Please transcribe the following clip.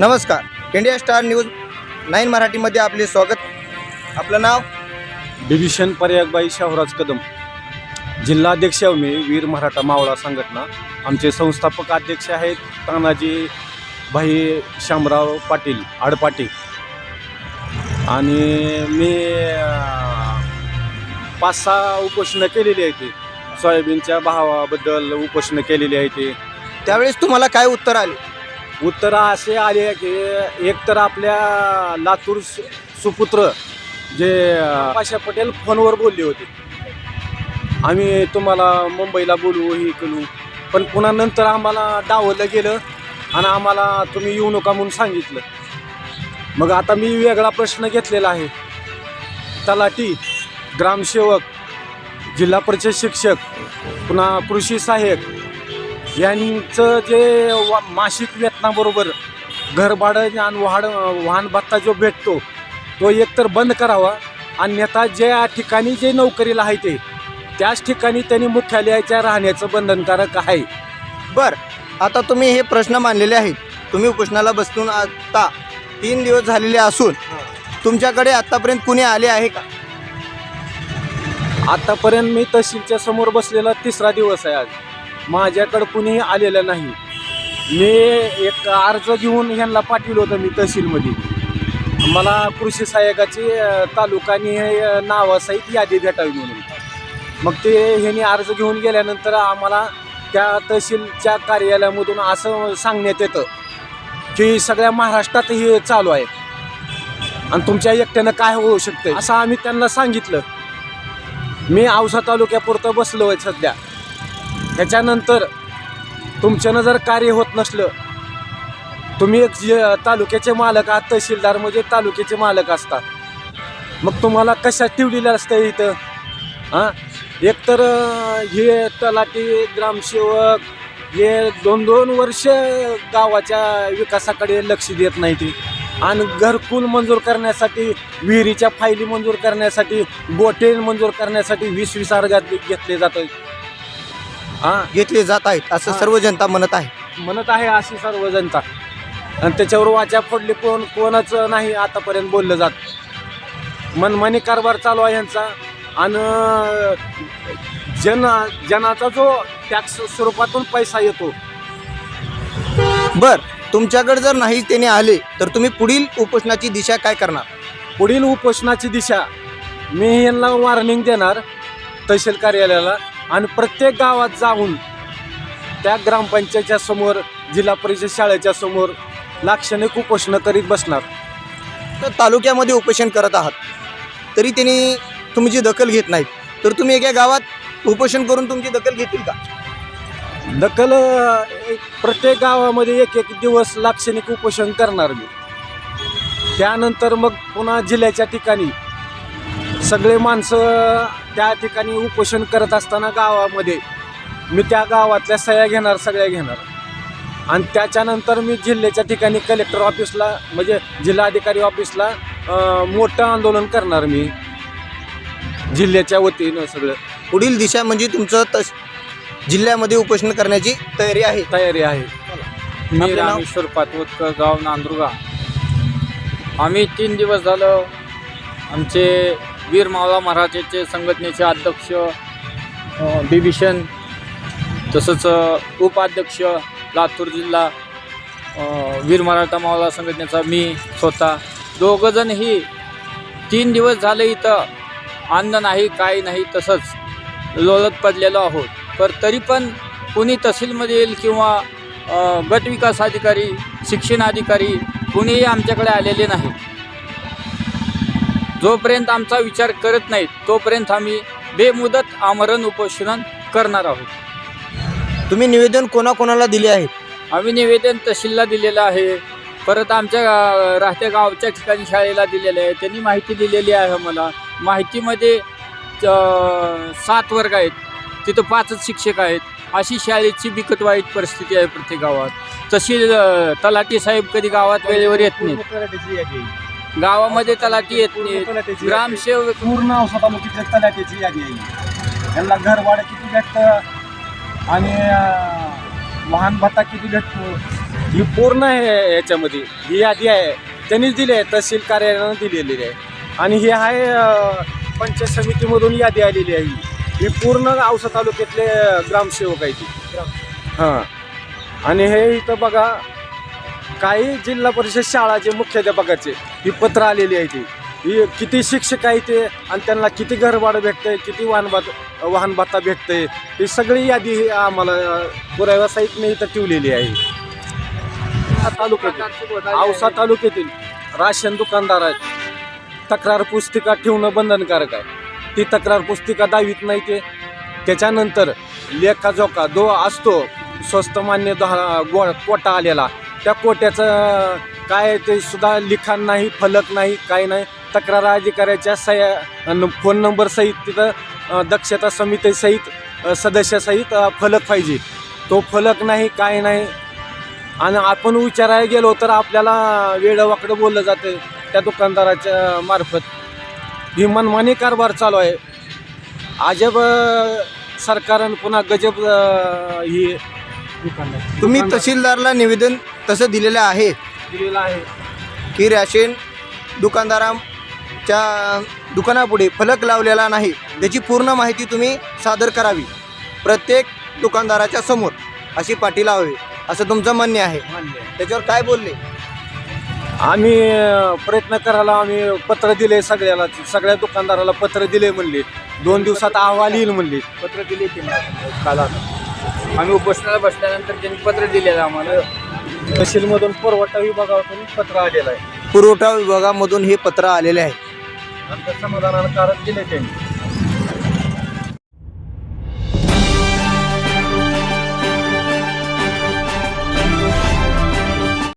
नमस्कार. India star news nine मराठीमध्ये आपले स्वागत. आपलं नाव? डिव्हिशन पर्यागबाई शाहूराज कदम. जिल्हाध्यक्ष मी वीर मराठा मावळा संघटना. आमचे संस्थापक अध्यक्ष आहेत तानाजी भाई शामराव पाटील आडपाटी आणि मी पाच सहा उपोषणं केलेली आहे ती सोयाबीनच्या भावाबद्दल उपोषणं केलेली आहे ती त्यावेळेस तुम्हाला काय उत्तर आले? उत्तर असे आले की एक तर आपल्या लातूर सु- सुपुत्र जे पाशा पटेल फोनवर बोलले होते. आम्ही तुम्हाला मुंबईला बोलू हे करू. पण पुन्हा नंतर आम्हाला डावलं गेलं आणि आम्हाला तुम्ही येऊ नका म्हणून सांगितलं. मग आता मी वेगळा प्रश्न घेतलेला आहे. तलाठी ग्रामसेवक जिल्हा परिषद शिक्षक पुन्हा कृषी सहाय्यक यांचं जे वा मासिक वेतनाबरोबर घरभाडं आणि वाहन वाहन भत्ता जो भेटतो तो एकतर बंद करावा. अन्यथा ज्या ठिकाणी जे नोकरीला आहे ते त्याच ठिकाणी त्यांनी मुख्यालयाच्या राहण्याचं बंधनकारक आहे. बर आता तुम्ही हे प्रश्न मांडलेले आहेत. तुम्ही उपोषणाला बसून आता तीन दिवस झालेले असून तुमच्याकडे आतापर्यंत कुणी आले आहे का? आतापर्यंत मी तहसीलच्या समोर बसलेला तिसरा दिवस आहे आज. माझ्याकडं कुणीही आलेलं नाही. मी एक अर्ज घेऊन ह्यांना पाठवलं होतं मी तहसीलमध्ये. मला कृषी सहाय्यकाची अ, तालुकानी नावासहित यादी भेटावी म्हणून. मग ते ह्यांनी अर्ज घेऊन गेल्यानंतर आम्हाला त्या तहसीलच्या कार्यालयामधून असं सांगण्यात येतं की सगळ्या महाराष्ट्रात हे चालू आहे. आणि तुमच्या एकट्यानं काय होऊ शकतं असं आम्ही त्यांना सांगितलं. मी औसा तालुक्यापुरतं बसलो आहे सध्या. त्याच्यानंतर तुमच्यानं जर कार्य होत नसलं तुम्ही एक जे तालुक्याचे मालक आहात तहसीलदार म्हणजे तालुक्याचे मालक असतात. मग तुम्हाला कशात ठेवलेलं असतं इथं? हां? एकतर हे तलाठी ग्रामसेवक हे दोन दोन वर्ष गावाच्या विकासाकडे लक्ष देत नाही ते. आणि घरकुल मंजूर करण्यासाठी विहिरीच्या फायली मंजूर करण्यासाठी बोटेल मंजूर करण्यासाठी वीस वीस अर्ज घेतले जातात हां. घेतले जात आहेत असं. सर्व जनता म्हणत आहे. म्हणत आहे अशी सर्व जनता. आणि त्याच्यावर वाचा फोडली कोण कोणच नाही आतापर्यंत बोललं जात. मनमानी कारभार चालू आहे यांचा. आणि जन जनाचा जो टॅक्स स्वरूपातून पैसा येतो. बर तुमच्याकडे जर नाही त्याने आले तर तुम्ही पुढील उपोषणाची दिशा काय करणार? पुढील उपोषणाची दिशा मी यांना वॉर्निंग देणार तहसील कार्यालयाला. आणि प्रत्येक गावात जाऊन त्या ग्रामपंचायतच्या समोर जिल्हा परिषद शाळेच्या समोर लाक्षणिक उपोषणं करीत बसणार. तर तालुक्यामध्ये उपोषण करत आहात. तरी त्यांनी तुमची दखल घेत नाहीत. तर तुम्ही एका गावात उपोषण करून तुमची दखल घेतील का? दखल अ, प्रत्येक गावामध्ये एक एक दिवस लाक्षणिक उपोषण करणार मी. त्यानंतर मग पुन्हा जिल्ह्याच्या ठिकाणी सगळे माणसं त्या ठिकाणी उपोषण करत असताना गावामध्ये मी त्या गावातल्या सह्या घेणार सगळ्या घेणार. आणि त्याच्यानंतर मी जिल्ह्याच्या ठिकाणी कलेक्टर ऑफिसला म्हणजे जिल्हाधिकारी ऑफिसला मोठं आंदोलन करणार मी. जिल्ह्याच्या वतीनं सगळं. पुढील दिशा म्हणजे तुमचं तस जिल्ह्यामध्ये उपोषण करण्याची तयारी आहे. तयारी आहे. मी? रामेश्वर पातवतकर गाव नांदुर्गा. आम्ही तीन दिवस झालं आमचे वीर मावळा महाराजाचे संघटनेचे अध्यक्ष बिभीषण तसंच उपाध्यक्ष लातूर जिल्हा वीर मराठा मावळा संघटनेचा मी स्वतः. दोघंजणही तीन दिवस झाले इथं. अन्न नाही काही नाही तसंच लोळत पडलेलो आहोत. तर तरी पण कोणी तहसीलमध्ये येईल किंवा गटविकास अधिकारी शिक्षण अधिकारी कुणीही आमच्याकडे आलेले नाही जोपर्यंत आमचा विचार करत नाहीत तोपर्यंत आम्ही बेमुदत आमरण उपोषण करणार आहोत. तुम्ही निवेदन कोणाकोणाला दिले आहेत आम्ही निवेदन तहसीलला दिलेलं आहे. परत आमच्या राहत्या गावच्या ठिकाणी शाळेला दिलेलं आहे. त्यांनी माहिती दिलेली आहे मला माहितीमध्ये सात वर्ग आहेत. तिथं पाचच शिक्षक आहेत. अशी शाळेची बिकट वाईट परिस्थिती आहे प्रत्येक गावात. तशी अ, तलाठी साहेब कधी गावात वेळेवर येत नाहीत. गावामध्ये तलाठी येत नाहीत ग्रामसेवक पूर्ण औसा तालुक्यातल्या तलाट्याची यादी आहे. त्यांना घर भाडं किती भेटतं आणि अं, वाहन भत्ता किती भेटतो ही पूर्ण आहे याच्यामध्ये. ही यादी आहे. त्यांनीच दिली आहे. तहसील कार्यालयानं दिलेली आहे. आणि ही आहे अं, पंचायत समितीमधून यादी आलेली आहे ही. ही पूर्ण औसा तालुक्यातले ग्रामसेवक आहे ती हां. आणि हे इथं बघा काही जिल्हा परिषद शाळाचे मुख्याध्यापकाचे ही पत्र आलेली आहे ती. ही किती शिक्षक आहे ते आणि त्यांना किती घरभाडं भेटतंय किती वाहन भात वाहन भत्ता भेटतंय ही सगळी यादी ही आम्हाला अं, इथं ठेवलेली आहे. तालुक्यातील औसा तालुक्यातील राशन दुकानदार आहेत. तक्रार पुस्तिका ठेवणं बंधनकारक आहे. ती तक्रार पुस्तिका दावीत नाही ते. त्याच्यानंतर लेखाजोखा दो असतो स्वस्त मान्य दहा गो कोटा आलेला त्या कोट्याचं काय ते सुद्धा लिखाण नाही फलक नाही काय नाही. तक्रार अधिकाऱ्याच्या सह्या फोन नंबर सहित तिथं दक्षता समितीसहित सदस्यासहित फलक पाहिजे. तो फलक नाही काय नाही. आणि आपण विचारायला गेलो तर आपल्याला वेळवाकडं बोललं जातं त्या दुकानदाराच्या मार्फत. ही मनमानी कारभार चालू आहे. अजब सरकारनं पुन्हा गजब ही दुकानदार. तुम्ही तहसीलदारला निवेदन तसं दिलेलं आहे? दिलेलं आहे. की राशन दुकानदाराच्या दुकानापुढे फलक लावलेला नाही त्याची पूर्ण माहिती तुम्ही सादर करावी प्रत्येक दुकानदाराच्या समोर अशी पाटी लावावी असं तुमचं म्हणणे आहे. मान्य आहे. त्याच्यावर काय बोलले? आम्ही अ, प्रयत्न करायला आम्ही पत्र दिले सगळ्याला सगळ्या दुकानदाराला पत्र दिले म्हणले. दोन दिवसात अहवाल येईल म्हणले. पत्र दिले काल आम्ही उपोषणाला बसल्यानंतर त्यांनी पत्र दिलेलं आम्हाला. तहसीलमधून पुरवठा विभागातून पत्र आलेलं आहे. पुरवठा विभागामधून हे पत्र आलेले आहे. आणि त्या समाधानानं कारण दिले त्यांनी.